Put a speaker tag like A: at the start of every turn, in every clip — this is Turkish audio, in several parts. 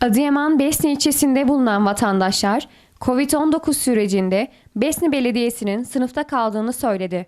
A: Adıyaman Besni ilçesinde bulunan vatandaşlar COVID-19 sürecinde Besni Belediyesi'nin sınıfta kaldığını söyledi.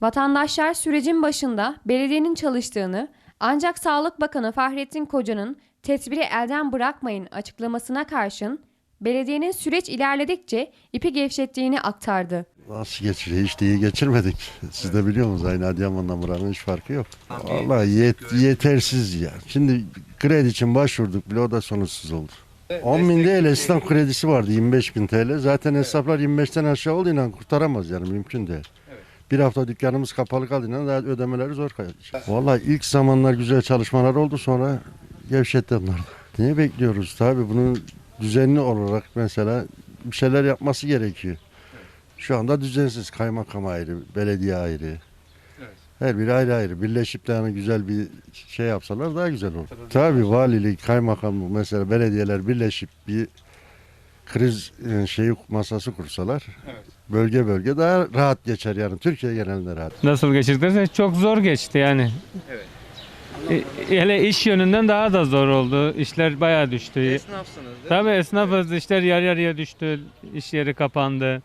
A: Vatandaşlar sürecin başında belediyenin çalıştığını ancak Sağlık Bakanı Fahrettin Koca'nın tedbiri elden bırakmayın açıklamasına karşın belediyenin süreç ilerledikçe ipi gevşettiğini aktardı.
B: Nasıl geçiriyor? Hiç iyi geçirmedik. Siz de biliyor musunuz? Aynı Adıyaman'la buranın hiç farkı yok. Vallahi yet- yetersiz ya. Şimdi kredi için başvurduk bile o da sonuçsuz oldu. 10 bin TL İslam kredisi vardı 25 bin TL. Zaten hesaplar 25'ten aşağı olduğuyla kurtaramaz yani mümkün değil. Bir hafta dükkanımız kapalı kaldığında daha ödemeleri zor kalacak. Vallahi ilk zamanlar güzel çalışmalar oldu sonra gevşetti onlar. da. Niye bekliyoruz? Tabii bunun düzenli olarak mesela bir şeyler yapması gerekiyor. Şu anda düzensiz. Kaymakam ayrı, belediye ayrı. Her biri ayrı ayrı. Birleşip de yani güzel bir şey yapsalar daha güzel olur. Tabii valilik, kaymakamlık mesela belediyeler birleşip bir kriz e, şeyi masası kursalar bölge bölge daha rahat geçer yani Türkiye genelinde rahat.
C: Nasıl geçirdiyse çok zor geçti yani. Evet. Hele iş yönünden daha da zor oldu. İşler bayağı düştü.
D: Esnafsınız değil mi?
C: Tabii esnafız işler yarı yarıya düştü. İş yeri kapandı.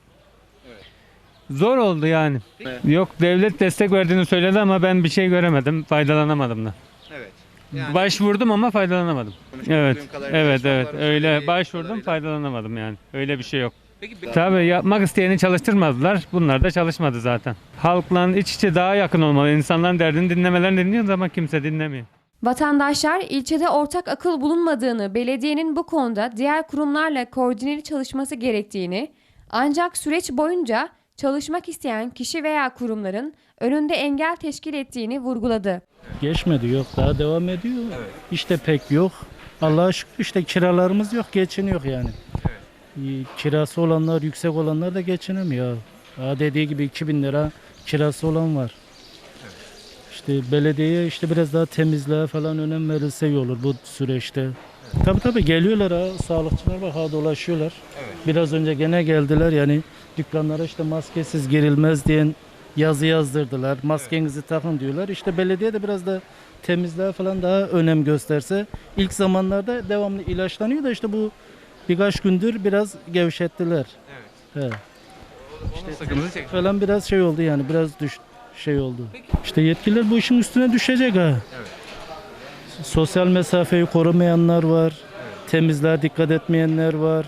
C: Zor oldu yani. Yok devlet destek verdiğini söyledi ama ben bir şey göremedim. Faydalanamadım da.
D: Evet. Yani
C: Başvurdum ama faydalanamadım. Evet.
D: kadarıyla
C: Evet evet öyle
D: söylediği
C: başvurdum
D: kadarıyla-
C: faydalanamadım yani. Öyle bir şey yok.
D: Peki bir-
C: Tabii yapmak isteyeni çalıştırmadılar. Bunlar da çalışmadı zaten. Halkla iç içe daha yakın olmalı. İnsanların derdini dinlemelerini dinliyoruz ama kimse dinlemiyor.
A: Vatandaşlar ilçede ortak akıl bulunmadığını, belediyenin bu konuda diğer kurumlarla koordineli çalışması gerektiğini, ancak süreç boyunca çalışmak isteyen kişi veya kurumların önünde engel teşkil ettiğini vurguladı.
E: Geçmedi yok daha devam ediyor. İşte pek yok. Allah'a şükür işte kiralarımız yok geçiniyor yani. İyi, Kirası olanlar yüksek olanlar da geçinemiyor. Ha dediği gibi 2000 lira kirası olan var. İşte belediyeye işte biraz daha temizliğe falan önem verilse iyi olur bu süreçte. Tabii tabii geliyorlar ha sağlıkçılar var ha dolaşıyorlar. Biraz önce gene geldiler yani dükkanlara işte maskesiz girilmez diyen yazı yazdırdılar. Maskenizi takın diyorlar. İşte belediye de biraz da temizliğe falan daha önem gösterse. ilk zamanlarda devamlı ilaçlanıyor da işte bu birkaç gündür biraz gevşettiler. Evet.
D: Onun sıkıntısını çek-
E: Falan biraz şey oldu yani biraz düş şey oldu. İşte yetkililer bu işin üstüne düşecek ha. Sosyal mesafeyi korumayanlar var. Temizliğe dikkat etmeyenler var.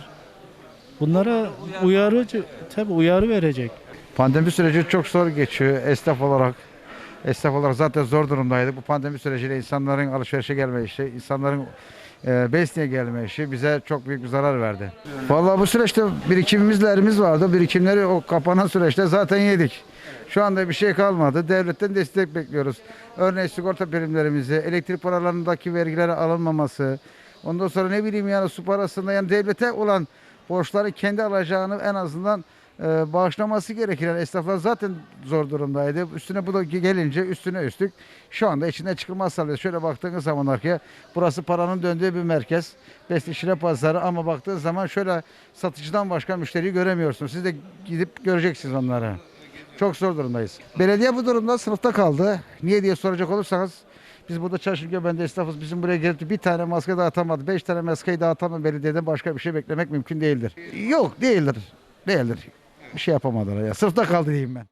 E: Bunlara uyarıcı tabi uyarı verecek.
F: Pandemi süreci çok zor geçiyor esnaf olarak. Esnaf olarak zaten zor durumdaydı. Bu pandemi süreciyle insanların alışverişe gelme işi, insanların e, Besni'ye gelme işi bize çok büyük bir zarar verdi. Vallahi bu süreçte birikimimizlerimiz vardı. Birikimleri o kapanan süreçte zaten yedik. Şu anda bir şey kalmadı. Devletten destek bekliyoruz. Örneğin sigorta primlerimizi, elektrik paralarındaki vergileri alınmaması, ondan sonra ne bileyim yani su parasında yani devlete olan borçları kendi alacağını en azından e, bağışlaması gerekir. Yani esnaflar zaten zor durumdaydı. Üstüne bu da gelince üstüne üstlük şu anda içine çıkılmaz sağlıyor. Şöyle baktığınız zaman arkaya burası paranın döndüğü bir merkez. Besli Şire Pazarı ama baktığınız zaman şöyle satıcıdan başka müşteriyi göremiyorsunuz. Siz de gidip göreceksiniz onları. Çok zor durumdayız. Belediye bu durumda sınıfta kaldı. Niye diye soracak olursanız biz burada çalışırken ben de esnafız. Bizim buraya gelip bir tane maske dağıtamadı. Beş tane maskeyi dağıtamam belediyeden başka bir şey beklemek mümkün değildir. Yok değildir. Değildir. Bir şey yapamadılar ya. Sınıfta kaldı diyeyim ben.